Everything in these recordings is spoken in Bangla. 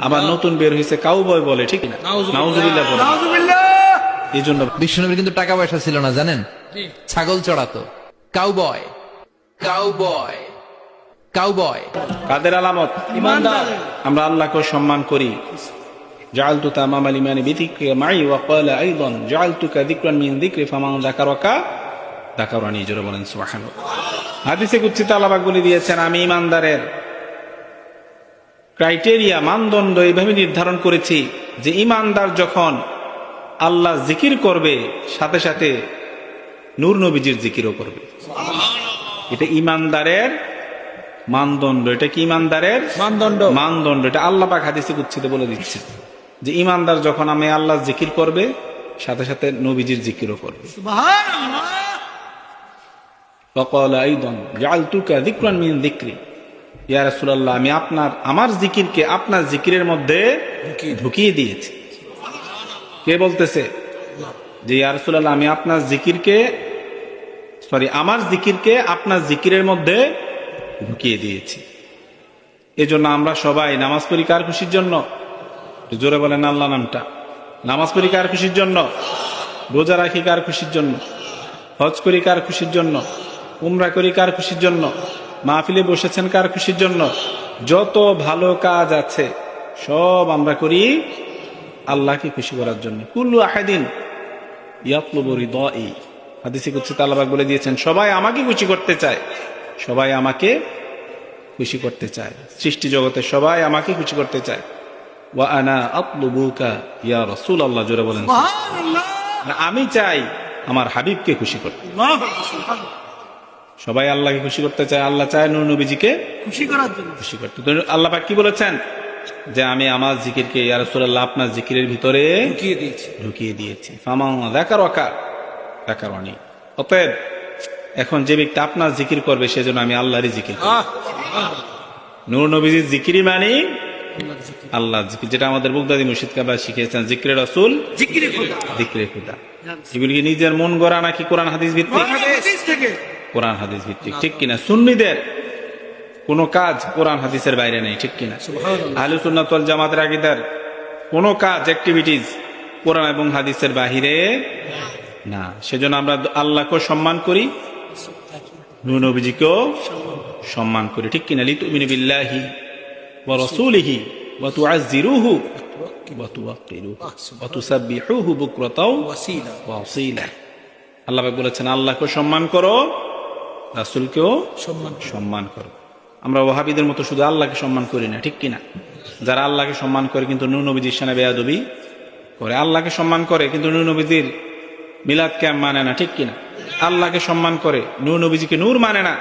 আবার নতুন বের হয়েছে কাউবয় বলে ঠিক না? এই জন্য বিশ্বনবীর কিন্তু টাকা পয়সা ছিল না জানেন? ছাগল চড়াতো। কাউবয় কাউবয় কাদের আলামত? ইমানদার। আমরা আল্লাহকে সম্মান করি। বলেন দিয়েছেন আমি ইমানদারের। ক্রাইটেরিয়া মানদণ্ড এইভাবে নির্ধারণ করেছি যে ইমানদার যখন আল্লাহ জিকির করবে সাথে সাথে নূর নবীজির জিকিরও করবে এটা ইমানদারের মানদণ্ড এটা কি ইমানদারের মানদণ্ড মানদণ্ড এটা আল্লাহ পাক হাদিসে কুচ্ছিতে বলে দিচ্ছে যে ইমানদার যখন আমি আল্লাহ জিকির করবে সাথে সাথে নবীজির জিকিরও করবে فقال ايضا جعلتك ذكرا من ذكري ইয়া রাসূলুল্লাহ আমি আপনার আমার জিকিরকে আপনার জিকিরের মধ্যে ঢুকিয়ে দিয়েছি। কে বলতেছে? যে ইয়া রাসূলুল্লাহ আমি আপনার জিকিরকে সরি আমার জিকিরকে আপনার জিকিরের মধ্যে ঢুকিয়ে দিয়েছি। এজন্য আমরা সবাই নামাজ পড়ি কার খুশির জন্য? জোরে বলেন আল্লাহ নামটা। নামাজ পড়ি কার খুশির জন্য? রোজা রাখি কার খুশির জন্য? হজ করি কার খুশির জন্য? উমরা করি কার খুশির জন্য? মাহফিলে বসেছেন কার খুশির জন্য? যত ভালো কাজ আছে সব আমরা করি আল্লাহকে খুশি করার জন্য। কুল্লু আহাদিন ইয়াতলুবরি দই হাদিসে কুচ্ছি তালাবাক বলে দিয়েছেন সবাই আমাকে খুশি করতে চায়। সবাই আমাকে খুশি করতে চায়। সৃষ্টি জগতে সবাই আমাকে খুশি করতে চায়। ওয়া আনা আতলুবুকা ইয়া রাসূল আল্লাহ জোরে বলেন আমি চাই আমার হাবিবকে খুশি করতে। সবাই আল্লাহকে খুশি করতে চায় আল্লাহ চায় নূর নবীজিকে খুশি করার জন্য। খুশি করতে। আল্লাহ পাক কি বলেছেন? যে আমি আমার জিকিরকে ইয়া রাসূলুল্লাহ আপনার জিকিরের ভিতরে ঢুকিয়ে দিয়েছি। ঢুকিয়ে দিয়েছি। দেখার অকা দেখার অনি অতএব এখন যে ব্যক্তি আপনার জিকির করবে সেজন্য আমি আল্লাহরই জিকির নূর নবীজির জিকিরই মানি আল্লাহ জিকির। যেটা আমাদের বুগদাদি মুর্শিদ কাবা শিখিয়েছেন জিক্রে রসুল জিকিরে খোদা। জিক্রে খুদা। এগুলি নিজের মন গড়া নাকি কোরআন হাদিস ভিত্তিক? কোরআন হাদিস ভিত্তিক। ঠিক কিনা? সুন্নিদের কোন কাজ কোরআন হাদিসের বাইরে নেই ঠিক কিনা? আহলে সুন্নাত ওয়াল জামাতের আগিদার কোন কাজ অ্যাক্টিভিটিস কোরআন এবং হাদিসের বাহিরে না। সেজন্য আমরা আল্লাহকে সম্মান করি নবীজিকেও সম্মান করি। ঠিক কিনা? লিতুমিনু বিল্লাহি ওয়া রাসূলিহি ওয়া তুআজ্জিরুহু ওয়া তুওয়াক্কিরুহু ওয়া তুসাব্বিহুহু বুকরাতাও ওয়াসিলা। ওয়া আসীলা আল্লাহ পাক বলেছেন আল্লাহকে সম্মান করো রাসূলকেও সম্মান সম্মান করো। আমরা ওহাবিদের মতো শুধু আল্লাহকে সম্মান করি না ঠিক কিনা? যারা আল্লাহকে সম্মান করে কিন্তু নূর নবীজির সানে বেয়াদবি করে আল্লাহকে সম্মান করে কিন্তু নবীজির মিলাদ ক্যাম মানে না ঠিক কিনা? আল্লাহকে সম্মান করে নূর নবীজিকে নূর মানে না।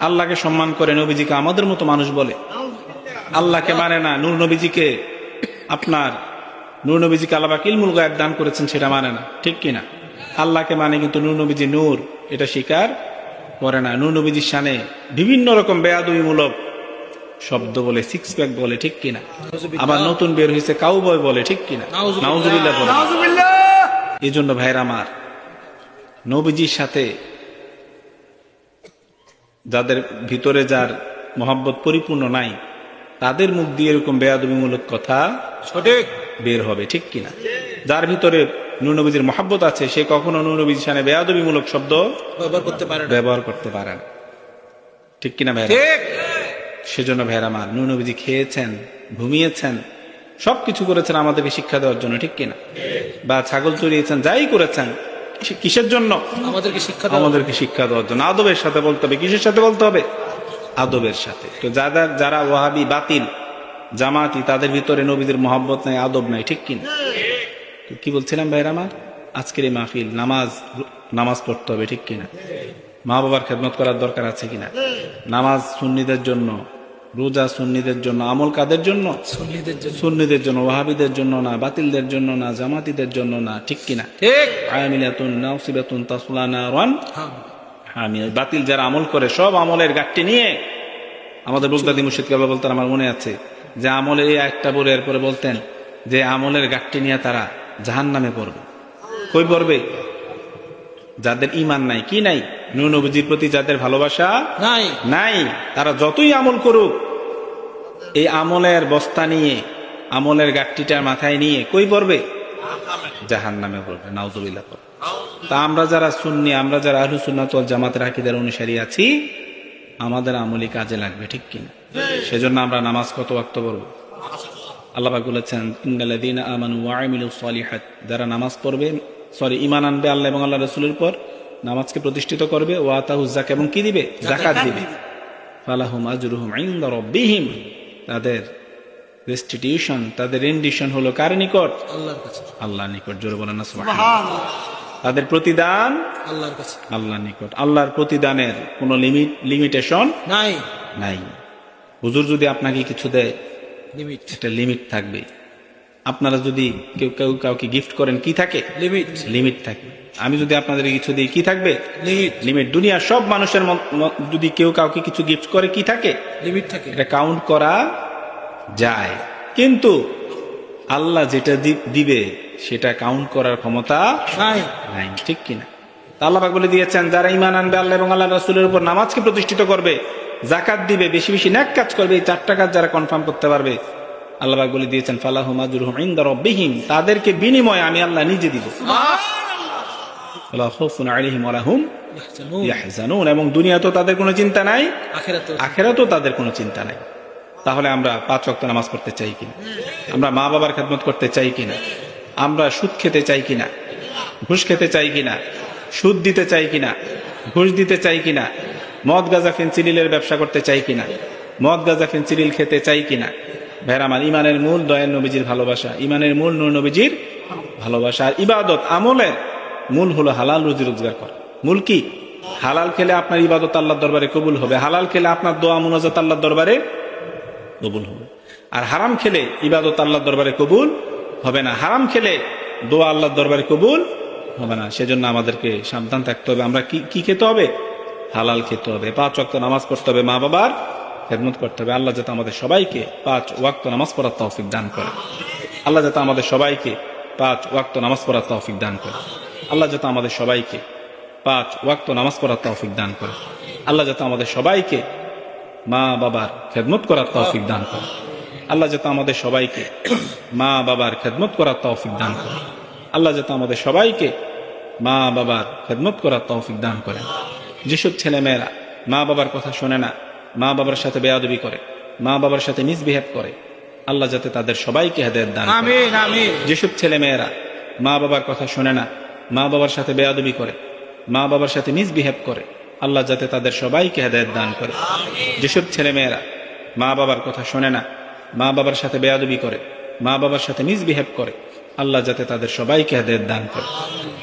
আল্লাহকে সম্মান করে নবীজিকে আমাদের মতো মানুষ বলে। আল্লাহকে মানে না নূর নবীজিকে আপনার নূর নবীজিকে আল্লাহ ইলমুল গায়েব দান করেছেন সেটা মানে না ঠিক কিনা? আল্লাহকে মানে কিন্তু নূর নবীজি নূর এটা স্বীকার করে না নূর নবীজির শানে বিভিন্ন রকম বেয়াদবিমূলক শব্দ বলে সিক্স প্যাক বলে ঠিক কিনা? আবার নতুন বের হয়েছে কাউবয় বলে ঠিক কিনা? নাউজুবিল্লাহ। বলে। এই জন্য ভাইয়ের আমার নবীজির সাথে যাদের ভিতরে যার মোহাব্বত পরিপূর্ণ নাই তাদের মুখ দিয়ে এরকম বেয়াদবিমূলক কথা সঠিক। বের হবে ঠিক কিনা? যার ভিতরে নুনবীজির মহাব্বত আছে সে কখনো নুনবীজির সামনে বেয়াদবিমূলক শব্দ ব্যবহার করতে পারে না। ব্যবহার করতে পারে না। ঠিক কিনা ঠিক। সেজন্য ভাইরা আমার নুনবীজি খেয়েছেন ঘুমিয়েছেন সবকিছু করেছেন আমাদেরকে শিক্ষা দেওয়ার জন্য ঠিক কিনা? বা ছাগল চড়িয়েছেন যাই করেছেন কিসে- কিসের জন্য? আমাদেরকে শিক্ষা আমাদেরকে শিক্ষা দেওয়ার জন্য। আদবের সাথে বলতে হবে কিসের সাথে বলতে হবে? আদবের সাথে। তো যারা যারা ওয়াহাবি বাতিল জামাতি তাদের ভিতরে নবীদের মহাব্বত নাই আদব নাই ঠিক কিনা? তো কি বলছিলাম ভাইরা আমার? আজকের এই মাহফিল নামাজ নামাজ পড়তে হবে ঠিক কিনা? মা বাবার খেদমত করার দরকার আছে কিনা? নামাজ সুন্নিদের জন্য রোজা সুন্নিদের জন্য আমল কাদের জন্য? সুন্নিদের জন্য। সুন্নিদের জন্য ওয়াহাবিদের জন্য না বাতিলদের জন্য না জামাতিদের জন্য না ঠিক কিনা? হ্যাঁ। আমি বাতিল যারা আমল করে সব আমলের গাঠটি নিয়ে আমাদের বুকদাদি মুর্শিদ কাবা বলতেন আমার মনে আছে যে আমলের এই একটা বলে এরপরে বলতেন যে আমলের গাঠটি নিয়ে তারা জাহান নামে পড়বে। কই পড়বে? যাদের ইমান নাই কি নাই? নুনবজির প্রতি যাদের ভালোবাসা নাই। নাই তারা যতই আমল করুক এই আমলের বস্তা নিয়ে আমলের গাঠটিটার মাথায় নিয়ে কই পড়বে? জাহান নামে পড়বে নাউজুবিল্লাহ পড়বে। তা আমরা যারা সুন্নি আমরা যারা আহলু সুন্নাত ওয়াল জামাতের আকিদার অনুসারী আছি আমাদের আমলি কাজে লাগবে ঠিক কিনা? সেজন্য আমরা নামাজ কত ওয়াক্ত পড়ব? আল্লাহ বলেছেন ইন্নাল্লাযীনা আমানু ওয়া আমিলুস সালিহাত যারা নামাজ পড়বে সরি ইমান আনবে আল্লাহ এবং আল্লাহ রাসূলের পর নামাজকে প্রতিষ্ঠিত করবে ওয়া আতাহু যাকাত এবং কি দিবে? জাকাত দিবে। ফালাহুম আজরুহুম ইনদা রাব্বিহিম। তাদের রেস্টিটিউশন তাদের রেন্ডিশন হলো কার নিকট? আল্লাহর আল্লাহর নিকট। জোরে বলেন না তাদের প্রতিদান? আল্লাহর কাছে। আল্লাহর নিকট। আল্লাহর প্রতিদানের কোনো লিমিট লিমিটেশন নাই। নাই। হুজুর যদি আপনাকে কিছু দেয় লিমিট একটা লিমিট থাকবে। আপনারা যদি কেউ কেউ কাউকে গিফট করেন কি থাকে? লিমিট লিমিট থাকে আমি যদি আপনাদের কিছু দিই কি থাকবে? লিমিট লিমিট দুনিয়ার সব মানুষের যদি কেউ কাউকে কিছু গিফট করে কি থাকে? লিমিট থাকে। এটা কাউন্ট করা যায়। কিন্তু আল্লাহ যেটা দিবে সেটা কাউন্ট করার ক্ষমতা নাই। নাই। ঠিক কিনা? আল্লাহ বলে দিয়েছেন যারা ইমান আনবে আল্লাহ এবং আল্লাহ রাসূলের উপর নামাজকে প্রতিষ্ঠিত করবে জাকাত দিবে বেশি বেশি ন্যাক কাজ করবে এই চারটা কাজ যারা কনফার্ম করতে পারবে আল্লাহ বলে দিয়েছেন ফালাহুম আজরুহুম ইনদা রাব্বিহিম তাদেরকে বিনিময়ে আমি আল্লাহ নিজে দিব। এবং দুনিয়াতেও তাদের কোনো চিন্তা নাই আখিরাতেও। আখেরাতেও তাদের কোনো চিন্তা নাই। তাহলে আমরা পাঁচ ওয়াক্ত নামাজ পড়তে চাই কিনা? আমরা মা বাবার খেদমত করতে চাই কিনা? আমরা সুদ খেতে চাই কিনা? ঘুষ খেতে চাই কিনা? সুদ দিতে চাই কিনা? ঘুষ দিতে চাই কিনা? মদ, গাজা ফেন্সিলিলের ব্যবসা করতে চাই কিনা? মদ, গাজা ফেন্সিলিল খেতে চাই কিনা? ভাইরা আমার ইমানের মূল দয়াল নবীজির ভালোবাসা। ইমানের মূল নূর নবীজির ভালোবাসা। আর ইবাদত, আমলের মূল হলো হালাল রুজি রোজগার করা। মূল কি? হালাল খেলে আপনার ইবাদত আল্লাহর দরবারে কবুল হবে। হালাল খেলে আপনার দোয়া, মুনাজাত আল্লাহর দরবারে কবুল হবে। আর হারাম খেলে ইবাদত আল্লাহর দরবারে কবুল হবে না। হারাম খেলে দোয়া আল্লাহর দরবারে কবুল হবে না। সেজন্য আমাদেরকে সাবধান থাকতে হবে। আমরা কি কি খেতে হবে? হালাল খেতে হবে, পাঁচ ওয়াক্ত নামাজ পড়তে হবে মা বাবার খেদমত করতে হবে। আল্লাহ যাতে আমাদের সবাইকে পাঁচ ওয়াক্ত নামাজ পড়ার তৌফিক দান করে। আল্লাহ যাতে আমাদের সবাইকে পাঁচ ওয়াক্ত নামাজ পড়ার তৌফিক দান করে। আল্লাহ যাতে আমাদের সবাইকে পাঁচ ওয়াক্ত নামাজ পড়ার তৌফিক দান করে। আল্লাহ যাতে আমাদের সবাইকে মা বাবার খেদমত করার তৌফিক দান করে। আল্লাহ যাতে আমাদের সবাইকে মা বাবার খেদমত করার তৌফিক দান করে। আল্লাহ যাতে আমাদের সবাইকে মা বাবার খেদমত করার তৌফিক দান করেন যেসব ছেলে মেয়েরা মা বাবার কথা শোনে না মা বাবার সাথে বেয়াদবি করে মা বাবার সাথে মিসবিহেভ করে আল্লাহ যাতে তাদের সবাইকে হেদায়ত দান যেসব ছেলে মেয়েরা মা বাবার কথা শোনে না মা বাবার সাথে বেয়াদবি করে মা বাবার সাথে মিসবিহেভ করে আল্লাহ যাতে তাদের সবাইকে হেদায়ত দান করে। যেসব ছেলে মেয়েরা মা বাবার কথা শোনে না মা বাবার সাথে বেয়াদবি করে মা বাবার সাথে মিসবিহেভ করে আল্লাহ যাতে তাদের সবাইকে হেদায়ত দান করে।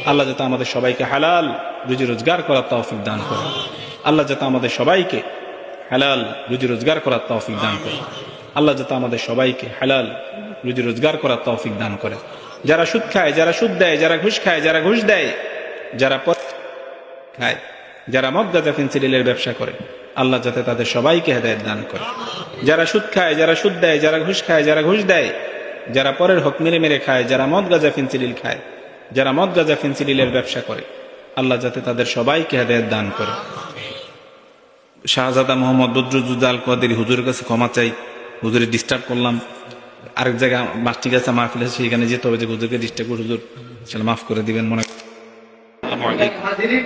আল্লাহ যাতে আমাদের সবাইকে হালাল রুজি রোজগার করার তৌফিক দান করে। আল্লাহ যাতে আমাদের সবাইকে হালাল রুজি রোজগার করার তৌফিক দান করে। আল্লাহ যাতে আমাদের সবাইকে হালাল রুজি রোজগার করার তৌফিক দান করে। যারা সুদ খায়, যারা সুদ দেয়, যারা ঘুষ খায়, যারা ঘুষ দেয়, যারা পথ খায়, যারা মদ গাঁজা ফেন্সিডিলের ব্যবসা করে, আল্লাহ যাতে তাদের সবাইকে হেদায়ত দান করে। যারা সুদ খায়, যারা সুদ দেয়, যারা ঘুষ খায়, যারা ঘুষ দেয়, যারা পরের হক মেরে মেরে খায়, যারা মদ গাঁজা ফেন্সিডিল খায় যারা মদ গাঁজা ফেন্সিডিলের ব্যবসা করে আল্লাহ যাতে তাদের সবাইকে হেদায়ত দান করে। শাহজাদা মোহাম্মদ বদরুজ্জাল কদের হুজুরের কাছে ক্ষমা চাই হুজুরে ডিস্টার্ব করলাম। আরেক জায়গায় মাস্টি গাছে মাহফিল আছে সেখানে যেতে হবে যে হুজুরকে ডিস্টার্ব করে হুজুর। সেটা মাফ করে দিবেন মনে হাজিরিন